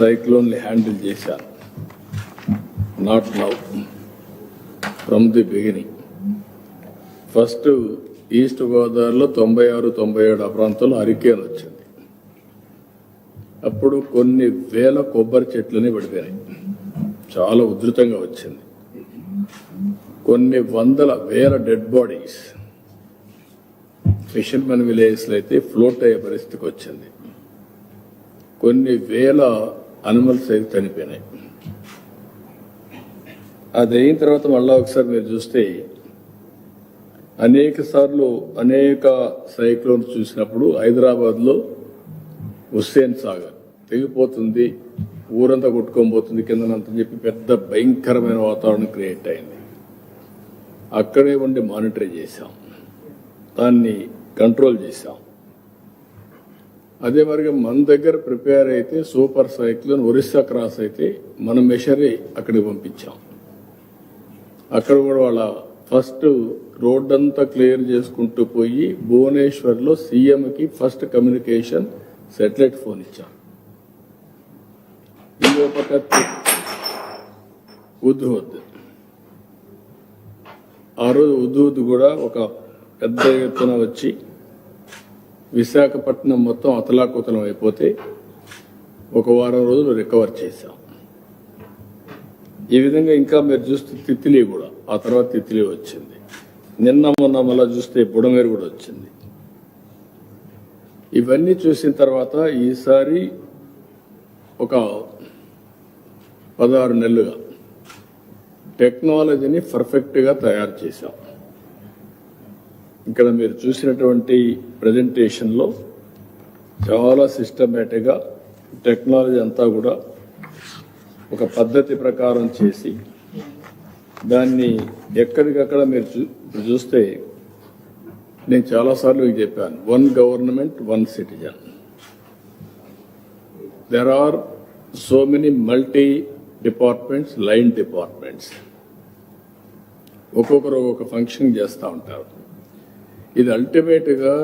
సైక్లోన్ని handle చేశాను not now from the beginning first east గోదావరిలో తొంభై ఆరు తొంభై ఏడు ఆ ప్రాంతంలో హరికేన్ వచ్చింది. అప్పుడు కొన్ని వేల కొబ్బరి చెట్లని పడిపోయినాయి. చాలా ఉధృతంగా వచ్చింది. కొన్ని వందల వేల డెడ్ బాడీస్ ఫిషర్మెన్ విలేజ్లో అయితే ఫ్లోట్ అయ్యే పరిస్థితికి వచ్చింది. కొన్ని వేల అనిమల్స్ అయితే చనిపోయినాయి అది అయిన తర్వాత మళ్ళా ఒకసారి మీరు చూస్తే అనేక సార్లు అనేక సైక్లోన్స్ చూసినప్పుడు హైదరాబాద్లో హుస్సేన్ సాగర్ తెగిపోతుంది ఊరంతా కొట్టుకొని పోతుంది కిందనంత చెప్పి పెద్ద భయంకరమైన వాతావరణం క్రియేట్ అయింది. అక్కడే ఉండి మానిటర్ చేశాం. దాన్ని కంట్రోల్ చేశాం. అదే మరిగా మన దగ్గర ప్రిపేర్ అయితే సూపర్ సైక్లోన్ ఒరిస్సా క్రాస్ అయితే మన మెషరీ అక్కడికి పంపించాం. అక్కడ కూడా వాళ్ళ ఫస్ట్ రోడ్ అంతా క్లియర్ చేసుకుంటూ పోయి భువనేశ్వర్లో సీఎంకి ఫస్ట్ కమ్యూనికేషన్ సెటిలైట్ ఫోన్ ఇచ్చాం. ఇంకో పక్క ఉద్హుద్ ఆ రోజు ఉద్హుద్ కూడా ఒక పెద్ద ఎత్తున వచ్చి విశాఖపట్నం మొత్తం అతలాకుతలం అయిపోతే ఒక వారం రోజులు రికవర్ చేశాం. ఈ విధంగా ఇంకా మీరు చూస్తే తిత్తిలి కూడా ఆ తర్వాత తిత్తిలి వచ్చింది. నిన్న మొన్న మళ్ళా చూస్తే బుడమేరు కూడా వచ్చింది. ఇవన్నీ చూసిన తర్వాత ఈసారి ఒక పదహారు నెలలుగా టెక్నాలజీని పర్ఫెక్ట్గా తయారు చేశాం. ఇక్కడ మీరు చూసినటువంటి ప్రజెంటేషన్లో చాలా సిస్టమేటిక్గా టెక్నాలజీ అంతా కూడా ఒక పద్ధతి ప్రకారం చేసి దాన్ని ఎక్కడికక్కడ మీరు చూ- చూస్తే నేను చాలాసార్లు చెప్పాను. One government one citizen there are so many multi departments line departments ఒక్కొక్కరు ఒక్కొక్క ఫంక్షన్ చేస్తూ ఉంటారు. ఇది అల్టిమేట్గా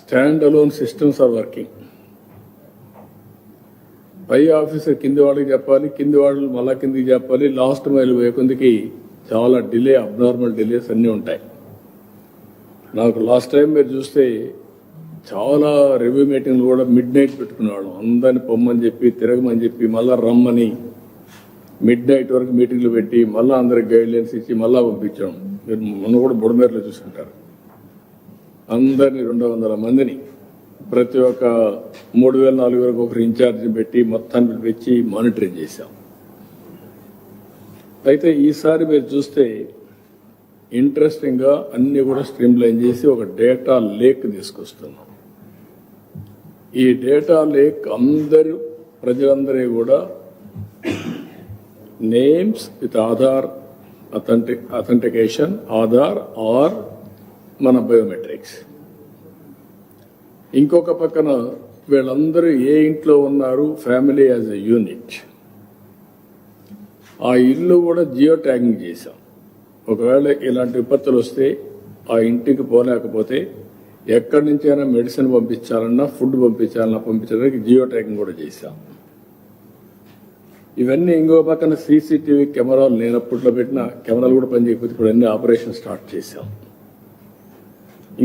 stand alone systems are working. Pi officer కింది వాళ్ళకి చెప్పాలి కింది వాళ్ళు మళ్ళా కిందికి చెప్పాలి లాస్ట్ మైల్ వేకొందికి చాలా డిలే అబ్నార్మల్ డిలేస్ అన్నీ ఉంటాయి. నాకు లాస్ట్ టైం మీరు చూస్తే చాలా రివ్యూ మీటింగ్లు కూడా మిడ్ నైట్ పెట్టుకునేవాళ్ళం. అందరిని పొమ్మని చెప్పి తిరగమని చెప్పి మళ్ళా రమ్మని మిడ్ నైట్ వరకు మీటింగ్లు పెట్టి మళ్ళీ అందరికి గైడ్లైన్స్ ఇచ్చి మళ్ళీ పంపించాం. మీరు మొన్న కూడా బుడమేరలో చూసుకుంటారు. అందరిని రెండు వందల మందిని ప్రతి ఒక్క మూడు వేల నాలుగు వేలకు ఒకరు ఇన్ఛార్జిని పెట్టి మొత్తాన్ని పిలిపించి మానిటరింగ్ చేశాం. అయితే ఈసారి మీరు చూస్తే ఇంట్రెస్టింగ్గా అన్నీ అన్ని కూడా స్ట్రీమ్ లైన్ చేసి ఒక డేటా లేక్ తీసుకొస్తున్నాం. ఈ డేటా లేక్ అందరు ప్రజలందరి కూడా names with Aadhaar authentic authentication Aadhaar or మన బయోమెట్రిక్స్. ఇంకొక పక్కన వీళ్ళందరూ ఏ ఇంట్లో ఉన్నారు? ఫ్యామిలీ యాజ్ ఎ యూనిట్ ఆ ఇల్లు కూడా జియో ట్యాగింగ్ చేశాం. ఒకవేళ ఇలాంటి విపత్తులు వస్తే ఆ ఇంటికి పోలేకపోతే ఎక్కడి నుంచైనా మెడిసిన్ పంపించాలన్నా ఫుడ్ పంపించాలన్నా పంపించడానికి జియో ట్యాగింగ్ కూడా చేశాం. ఇవన్నీ ఇంకో పక్కన సీసీటీవీ కెమెరాలు లేనప్పట్లో పెట్టిన కెమెరాలు కూడా పనిచేయకపోతే ఇప్పుడు అన్ని ఆపరేషన్ స్టార్ట్ చేశాం.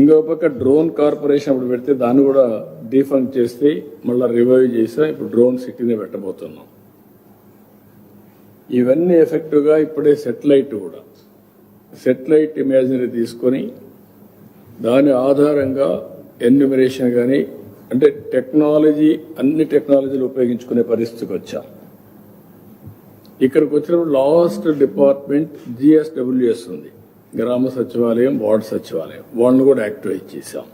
ఇంకో పక్క డ్రోన్ కార్పొరేషన్ అప్పుడు పెడితే దాన్ని కూడా డిఫంక్ చేస్తే మళ్ళీ రివైవ్ చేసా ఇప్పుడు డ్రోన్ సిటీనే పెట్టబోతున్నాం. ఇవన్నీ ఎఫెక్టివ్గా ఇప్పుడే సెటిలైట్ కూడా. సెటిలైట్ ఇమేజరీ తీసుకొని దాని ఆధారంగా ఎన్యూమరేషన్ కానీ అంటే టెక్నాలజీ అన్ని టెక్నాలజీలు ఉపయోగించుకునే పరిస్థితికి వచ్చాం. ఇక్కడికి వచ్చినప్పుడు లాస్ట్ డిపార్ట్మెంట్ జిఎస్డబ్ల్యూఎస్ ఉంది. గ్రామ సచివాలయం వార్డు సచివాలయం. వాళ్ళని కూడా యాక్టివేట్ చేశాం.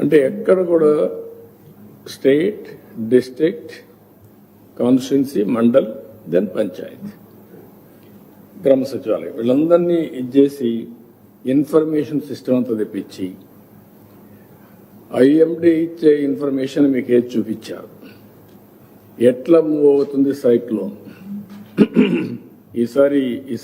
అంటే ఎక్కడ కూడా state district constituency mandal then panchayat. గ్రామ సచివాలయం. వీళ్ళందరినీ ఇచ్చేసి ఇన్ఫర్మేషన్ సిస్టమ్ అంతా తెప్పించి ఐఎండి ఇచ్చే ఇన్ఫర్మేషన్ మీకు ఏది చూపించారు? ఎట్లా మూవ్ అవుతుంది సైక్లోన్? ఈసారి ఈ